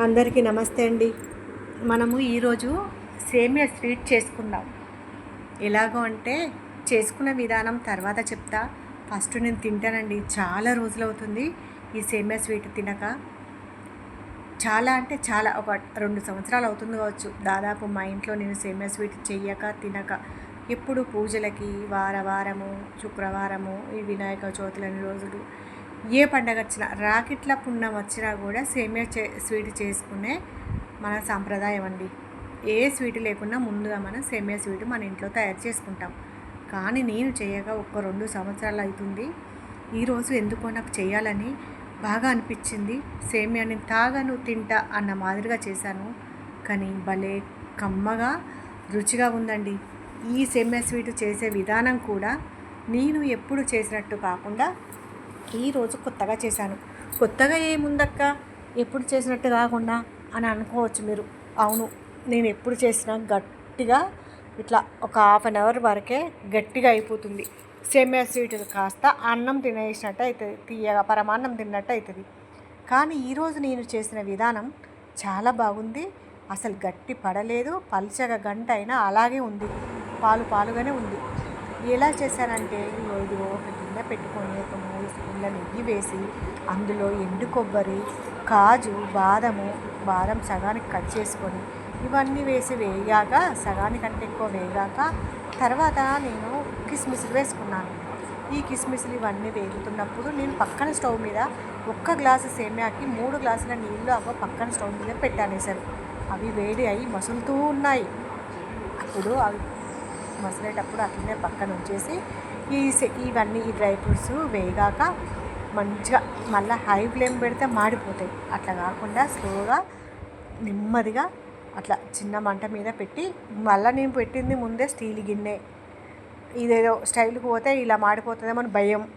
అందరికీ నమస్తే అండి. మనము ఈరోజు సేమియా స్వీట్ చేసుకుందాం. ఎలాగో అంటే చేసుకున్న విధానం తర్వాత చెప్తా. ఫస్ట్ నేను తింటానండి. చాలా రోజులు అవుతుంది ఈ సేమియా స్వీట్ తినక. చాలా అంటే చాలా ఒక రెండు సంవత్సరాలు అవుతుంది కావచ్చు. దాదాపు మా ఇంట్లో నేను సేమియా స్వీట్ చెయ్యక తినక. ఎప్పుడు పూజలకి వార వారము శుక్రవారము ఈ వినాయక చవితులని రోజులు ఏ పండగ వచ్చినా రాకెట్ల పుణ్యం వచ్చినా కూడా సేమియా చే స్వీట్ చేసుకునే మన సాంప్రదాయం అండి. ఏ స్వీట్ లేకున్నా ముందుగా మనం సేమియా స్వీట్ మన ఇంట్లో తయారు చేసుకుంటాం. కానీ నేను చేయక ఒక రెండు సంవత్సరాలు అవుతుంది ఈరోజు ఎందుకో నాకు చేయాలని బాగా అనిపించింది. సేమియాని తాగను తింటా అన్న మాదిరిగా చేశాను. కానీ భలే కమ్మగా రుచిగా ఉందండి. ఈ సేమియా స్వీట్ చేసే విధానం కూడా నేను ఎప్పుడు చేసినట్టు కాకుండా ఈరోజు కొత్తగా చేశాను. కొత్తగా ఏముందక్క? ఎప్పుడు చేసినట్టు కాకుండా అని అనుకోవచ్చు మీరు. అవును నేను ఎప్పుడు చేసినా గట్టిగా ఇట్లా ఒక హాఫ్ అన్ అవర్ వరకే గట్టిగా అయిపోతుంది. సేమియా స్వీట్ కాస్త అన్నం తినేసినట్టు అవుతుంది తీయగా పరమాన్నం తిన్నట్టు అవుతుంది కానీ ఈరోజు నేను చేసిన విధానం చాలా బాగుంది. అసలు గట్టి పడలేదు పల్చగా గంట అయినా అలాగే ఉంది. పాలు పాలుగానే ఉంది. ఎలా చేశానంటే ఇదిగో ఇదిగో గిన్నె పెట్టుకొని ఒక మూడు స్పూన్ల నెయ్యి వేసి అందులో ఎండు కొబ్బరి కాజు బాదము బాదం సగానికి కట్ చేసుకొని ఇవన్నీ వేసి వేగాక సగానికంటే ఎక్కువ వేగాక తర్వాత నేను కిస్మిస్లు వేసుకున్నాను. ఈ కిస్మిస్లు ఇవన్నీ వేగుతున్నప్పుడు నేను పక్కన స్టవ్ మీద ఒక్క గ్లాసు సేమ్యాకి మూడు గ్లాసుల నీళ్ళు అవ్వ పక్కన స్టవ్ మీద పెట్టానేసాను అవి వేడి అయి మసులుతూ ఉన్నాయి. అప్పుడు అవి మసిలేటప్పుడు అట్లనే పక్కన ఉంచేసి ఈ సె- ఇవన్నీ ఈ డ్రై ఫ్రూట్స్ వేగాక మంచిగా మళ్ళీ హై ఫ్లేమ్ పెడితే మాడిపోతాయి. అట్లా కాకుండా స్లోగా నెమ్మదిగా అట్లా చిన్న మంట మీద పెట్టి మళ్ళీ నేను పెట్టింది ముందే స్టీల్ గిన్నె. ఇదేదో స్టైల్కి పోతే ఇలా మాడిపోతుందేమో అని భయం.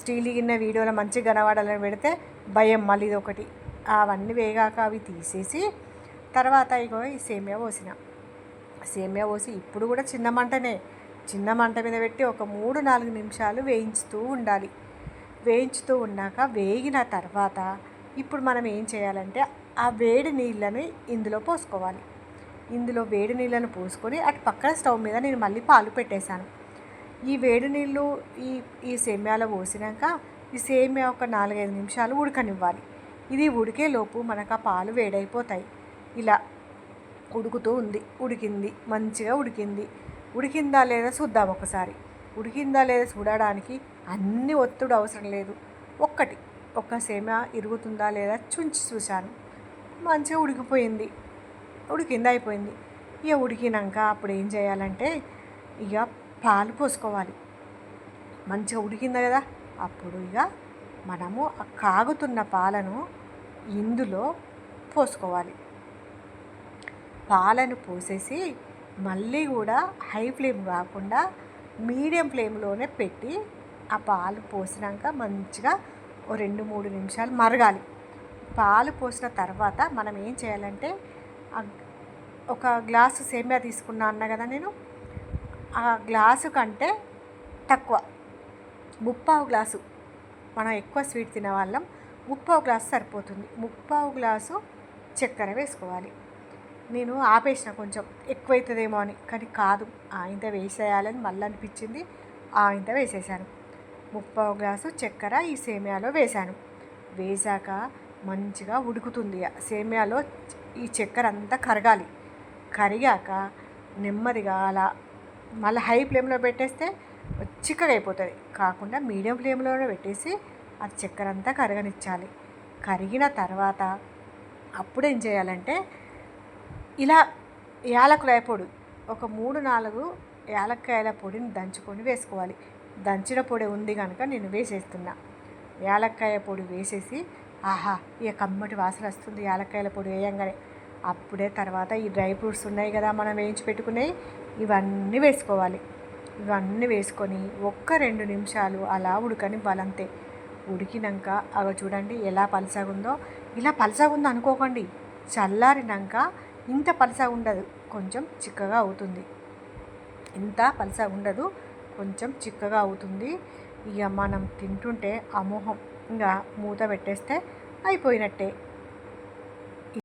స్టీల్ గిన్నె వీడియోలో మంచిగా కనబడాలని పెడితే భయం మళ్ళీ ఇది ఒకటి అవన్నీ వేగాక అవి తీసేసి తర్వాత ఇగో ఈ సేమియా పోసిన. సేమియా పోసి ఇప్పుడు కూడా చిన్న మంటనే. చిన్న మంట మీద పెట్టి ఒక మూడు నాలుగు నిమిషాలు వేయించుతూ ఉండాలి. వేయించుతూ ఉన్నాక వేగిన తర్వాత ఇప్పుడు మనం ఏం చేయాలంటే ఆ వేడి నీళ్ళని ఇందులో పోసుకోవాలి. ఇందులో వేడి నీళ్ళను పోసుకొని అటు పక్కన స్టవ్ మీద నేను మళ్ళీ పాలు పెట్టేశాను. ఈ వేడి నీళ్ళు ఈ ఈ సేమ్యాలో పోసినాక ఈ సేమ్యా ఒక నాలుగైదు నిమిషాలు ఉడకనివ్వాలి. ఇది ఉడికే లోపు మనకు ఆ పాలు వేడైపోతాయి. ఇలా ఉడుకుతూ ఉంది. ఉడికింది. మంచిగా ఉడికింది. ఉడికిందా లేదా చూద్దాం ఒకసారి. ఉడికిందా లేదా చూడడానికి అన్ని ఒత్తుడు అవసరం లేదు. ఒక్కటి ఒక్క సేమ ఇరుగుతుందా లేదా చుంచి చూశాను. మంచిగా ఉడికిపోయింది. ఉడికింది అయిపోయింది. ఇక ఉడికినాక అప్పుడు ఏం చేయాలంటే ఇక పాలు పోసుకోవాలి. మంచిగా ఉడికిందా కదా అప్పుడు ఇక మనము కాగుతున్న పాలను ఇందులో పోసుకోవాలి. పాలను పోసేసి మళ్ళీ కూడా హై ఫ్లేమ్ కాకుండా మీడియం ఫ్లేమ్లోనే పెట్టి ఆ పాలు పోసినాక మంచిగా ఓ రెండు మూడు నిమిషాలు మరగాలి. పాలు పోసిన తర్వాత మనం ఏం చేయాలంటే ఒక గ్లాసు సేమియా తీసుకున్నా అన్న కదా నేను ఆ గ్లాసు కంటే తక్కువ ముప్పావు గ్లాసు మనం ఎక్కువ స్వీట్ తినే వాళ్ళం ముప్పావు గ్లాసు సరిపోతుంది. ముప్పావు గ్లాసు చక్కెర వేసుకోవాలి. నేను ఆపేసిన కొంచెం ఎక్కువైతుందేమో అని. కానీ కాదు ఆయంత వేసేయాలని మళ్ళీ అనిపించింది. ఆయంత వేసేసాను. ముప్పావు గ్లాసు చక్కెర ఈ సేమియాలో వేశాను. వేశాక మంచిగా ఉడుకుతుంది. ఆ సేమియాలో ఈ చక్కెర అంతా కరగాలి. కరిగాక నెమ్మదిగా అలా మళ్ళీ హై ఫ్లేమ్లో పెట్టేస్తే చిక్కగా అయిపోతుంది కాకుండా మీడియం ఫ్లేమ్లోనే పెట్టేసి ఆ చక్కెర అంతా కరగనిచ్చాలి. కరిగిన తర్వాత అప్పుడు ఏం చేయాలంటే ఇలా యాలకుల పొడి ఒక మూడు నాలుగు యాలక్కాయల పొడిని దంచుకొని వేసుకోవాలి. దంచిన పొడి ఉంది కనుక నేను వేసేస్తున్నా. యాలక్కాయ పొడి వేసేసి ఆహా ఇక కమ్మటి వాసన వస్తుంది యాలక్కాయల పొడి వేయంగానే. అప్పుడే తర్వాత ఈ డ్రై ఫ్రూట్స్ ఉన్నాయి కదా మనం వేయించి పెట్టుకునేవి ఇవన్నీ వేసుకోవాలి. ఇవన్నీ వేసుకొని ఒక్క రెండు నిమిషాలు అలా ఉడకని బలంతే. ఉడికినాక అవి చూడండి ఎలా పలసగుందో. ఇలా పలసగుందో అనుకోకండి. చల్లారినాక ఇంత పలస ఉండదు కొంచెం చిక్కగా అవుతుంది. ఇంత పలస ఉండదు కొంచెం చిక్కగా అవుతుంది. ఇక మనం తింటుంటే అమోహంగా మూత పెట్టేస్తే అయిపోయినట్టే.